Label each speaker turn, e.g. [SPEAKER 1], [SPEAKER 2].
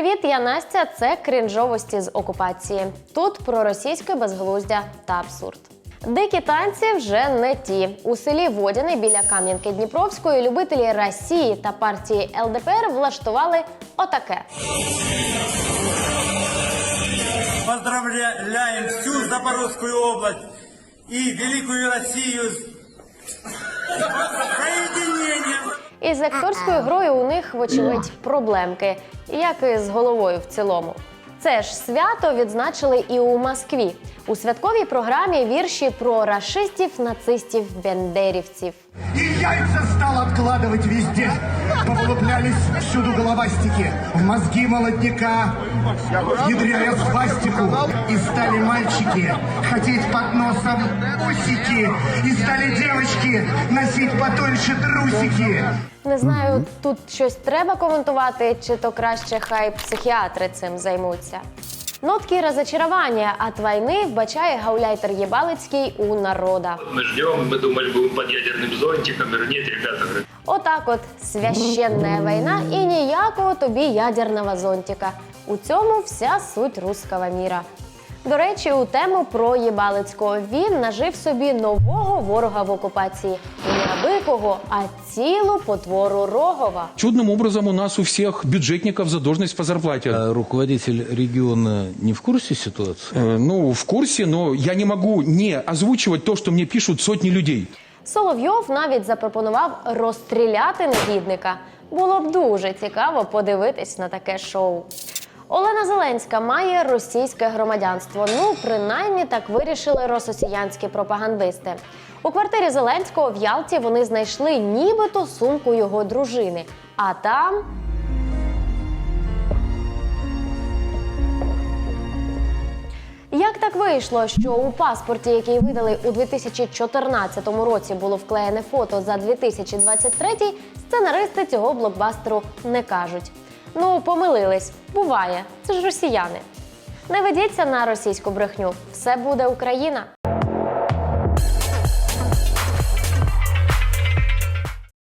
[SPEAKER 1] Привіт, я Настя. Це крінжовості з окупації. Тут про російське безглуздя та абсурд. Дикі танці вже не ті. У селі Водяне біля Кам'янки Дніпровської любителі Росії та партії ЛДПР влаштували отаке.
[SPEAKER 2] Поздравляем всю Запорожскую область и Великую Россию с соединением.
[SPEAKER 1] Із акторською грою у них, вочевидь, проблемки, як і з головою в цілому. Це ж свято відзначили і у Москві у святковій програмі вірші про рашистів, нацистів, бендерівців.
[SPEAKER 3] И яйца стал откладывать везде. Повылуплялись всюду головастики. В мозги молодняка, ядряя свастику. И стали мальчики хотеть под носом усики. И стали девочки носить потоньше трусики.
[SPEAKER 1] Не знаю, тут щось треба коментувати, чи то краще хай психіатри цим займуться Нотки розочарування от війни вбачає гауляйтер Єбалицький у народа.
[SPEAKER 4] Мы ждем, мы думали, будем под ядерным зонтиком. Я говорю, нет, ребята, говорю,
[SPEAKER 1] Отак от священна війна і ніякого тобі ядерного зонтика. У цьому вся суть руского міра. До речі, у тему про Єбалицького він нажив собі нового ворога в окупації. І аби кого, а цілу потвору Рогова.
[SPEAKER 5] Чудным образом у нас у всех бюджетников задолженность по зарплате.
[SPEAKER 6] А руководитель региона не в курсе ситуации?
[SPEAKER 5] Э, Ну, в курсе, но я не могу не озвучивать то, что мне пишут сотни людей.
[SPEAKER 1] Соловйов навіть запропонував розстріляти негідника. Було б дуже цікаво подивитись на таке шоу. Олена Зеленська має російське громадянство. Ну, принаймні так вирішили рососіянські пропагандисти. У квартирі Зеленського в Ялті вони знайшли нібито сумку його дружини. А там Як так вийшло, що у паспорті, який видали у 2014 році, було вклеєне фото за 2023, сценаристи цього блокбастеру не кажуть. Ну, помилились, буває, це ж росіяни. Не ведіться на російську брехню, все буде Україна.